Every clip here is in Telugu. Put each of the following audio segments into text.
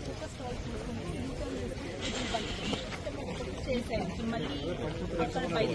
ఒక్కొక్క స్టాల్ తీసుకుంటే యూటర్న్ చేసి ఇది బంద్ చేసేయండి మళ్ళీ అక్కడ బయట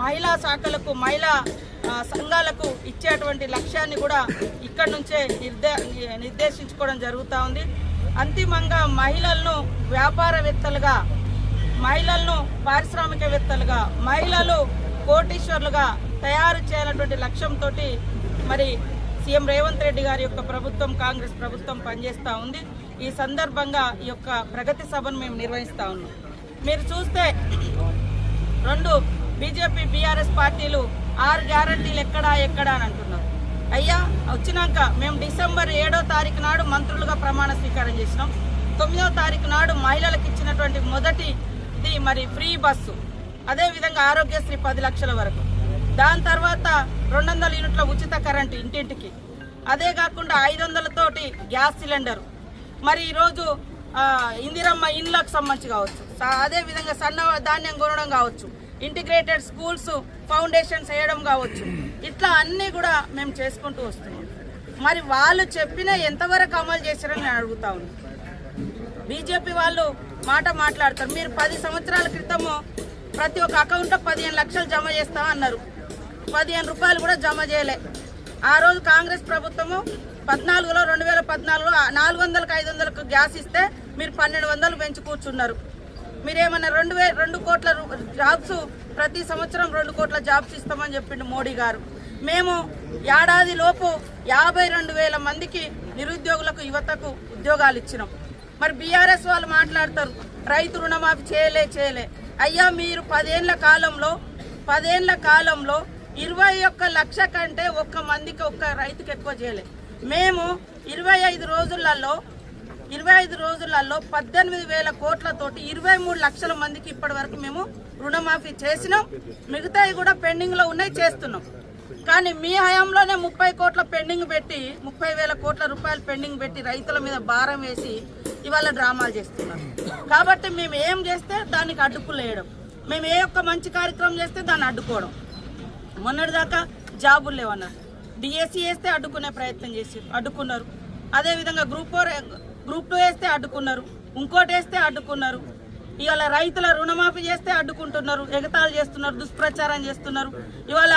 మహిళా శాఖలకు మహిళా సంఘాలకు ఇచ్చేటువంటి లక్ష్యాన్ని కూడా ఇక్కడి నుంచే నిర్దే నిర్దేశించుకోవడం జరుగుతూ ఉంది. అంతిమంగా మహిళలను వ్యాపారవేత్తలుగా మహిళలను పారిశ్రామికవేత్తలుగా మహిళలు కోటీశ్వర్లుగా తయారు చేయాలన్నటువంటి లక్ష్యంతో మరి సీఎం రేవంత్ రెడ్డి గారి యొక్క ప్రభుత్వం కాంగ్రెస్ ప్రభుత్వం పనిచేస్తూ ఉంది. ఈ సందర్భంగా ఈ యొక్క ప్రగతి సభను మేము నిర్వహిస్తూ ఉన్నాం. మీరు చూస్తే రెండు బీజేపీ బీఆర్ఎస్ పార్టీలు ఆరు గ్యారంటీలు ఎక్కడా ఎక్కడా అని అంటున్నారు. అయ్యా వచ్చినాక మేము డిసెంబర్ ఏడో తారీఖు నాడు మంత్రులుగా ప్రమాణ స్వీకారం చేసినాం. తొమ్మిదో తారీఖు నాడు మహిళలకు ఇచ్చినటువంటి మొదటిది మరి ఫ్రీ బస్సు. అదేవిధంగా ఆరోగ్యశ్రీ పది లక్షల వరకు. దాని తర్వాత రెండు వందల యూనిట్ల ఉచిత కరెంటు ఇంటింటికి. అదే కాకుండా ఐదు వందలతోటి గ్యాస్ సిలిండరు. మరి ఈరోజు ఇందిరమ్మ ఇండ్లకు సంబంధించి కావచ్చు. అదే విధంగా సన్న ధాన్యం కొనడం కావచ్చు. ఇంటిగ్రేటెడ్ స్కూల్స్ ఫౌండేషన్స్ వేయడం కావచ్చు. ఇట్లా అన్నీ కూడా మేము చేసుకుంటూ వస్తున్నాం. మరి వాళ్ళు చెప్పిన ఎంతవరకు అమలు చేశారని నేను అడుగుతా ఉన్నాను బీజేపీ వాళ్ళు మాట మాట్లాడతారు. మీరు పది సంవత్సరాల క్రితము ప్రతి ఒక్క అకౌంట్లో పదిహేను లక్షలు జమ చేస్తామన్నారు. పదిహేను రూపాయలు కూడా జమ చేయలే. ఆ రోజు కాంగ్రెస్ ప్రభుత్వము పద్నాలుగులో రెండు వేల పద్నాలుగులో నాలుగు వందలకు ఐదు వందలకు గ్యాస్ ఇస్తే మీరు పన్నెండు వందలు పెంచి కూర్చున్నారు. మీరేమన్నా రెండు వే రెండు కోట్ల రూ- జాబ్స్ ప్రతి సంవత్సరం రెండు కోట్ల జాబ్స్ ఇస్తామని చెప్పిండు మోడీ గారు. మేము ఏడాది లోపు యాభై రెండు వేల మందికి నిరుద్యోగులకు యువతకు ఉద్యోగాలు ఇచ్చినాం. మరి బీఆర్ఎస్ వాళ్ళు మాట్లాడతారు రైతు రుణమాఫీ చేయలే చేయలే. అయ్యా మీరు పదేళ్ళ కాలంలో పదేళ్ళ కాలంలో ఇరవై ఒక్క లక్ష కంటే ఒక్క మందికి ఒక్క రైతుకి ఎక్కువ చేయలే. మేము ఇరవై ఐదు రోజులలో ఇరవై ఐదు రోజులలో పద్దెనిమిది వేల కోట్లతోటి ఇరవై మూడు లక్షల మందికి ఇప్పటి వరకు మేము రుణమాఫీ చేసినాం. మిగతాయి కూడా పెండింగ్లో ఉన్నాయి చేస్తున్నాం. కానీ మీ హయాంలోనే ముప్పై కోట్ల పెండింగ్ పెట్టి ముప్పై వేల కోట్ల రూపాయలు పెండింగ్ పెట్టి రైతుల మీద భారం వేసి ఇవాళ డ్రామాలు చేస్తున్నారు. కాబట్టి మేము ఏం చేస్తే దానికి అడ్డుకులు వేయడం. మేము ఏ ఒక్క మంచి కార్యక్రమం చేస్తే దాన్ని అడ్డుకోవడం. మొన్నటిదాకా జాబులు లేవన్నారు. డిఎస్సి వేస్తే అడ్డుకునే ప్రయత్నం చేసి అడ్డుకున్నారు. అదేవిధంగా గ్రూప్ ఫోర్ గ్రూప్ టూ వేస్తే అడ్డుకున్నారు. ఇంకోటి వేస్తే అడ్డుకున్నారు. ఇవాళ రైతుల రుణమాఫీ చేస్తే అడ్డుకుంటున్నారు. ఎగతాళి చేస్తున్నారు దుష్ప్రచారం చేస్తున్నారు. ఇవాళ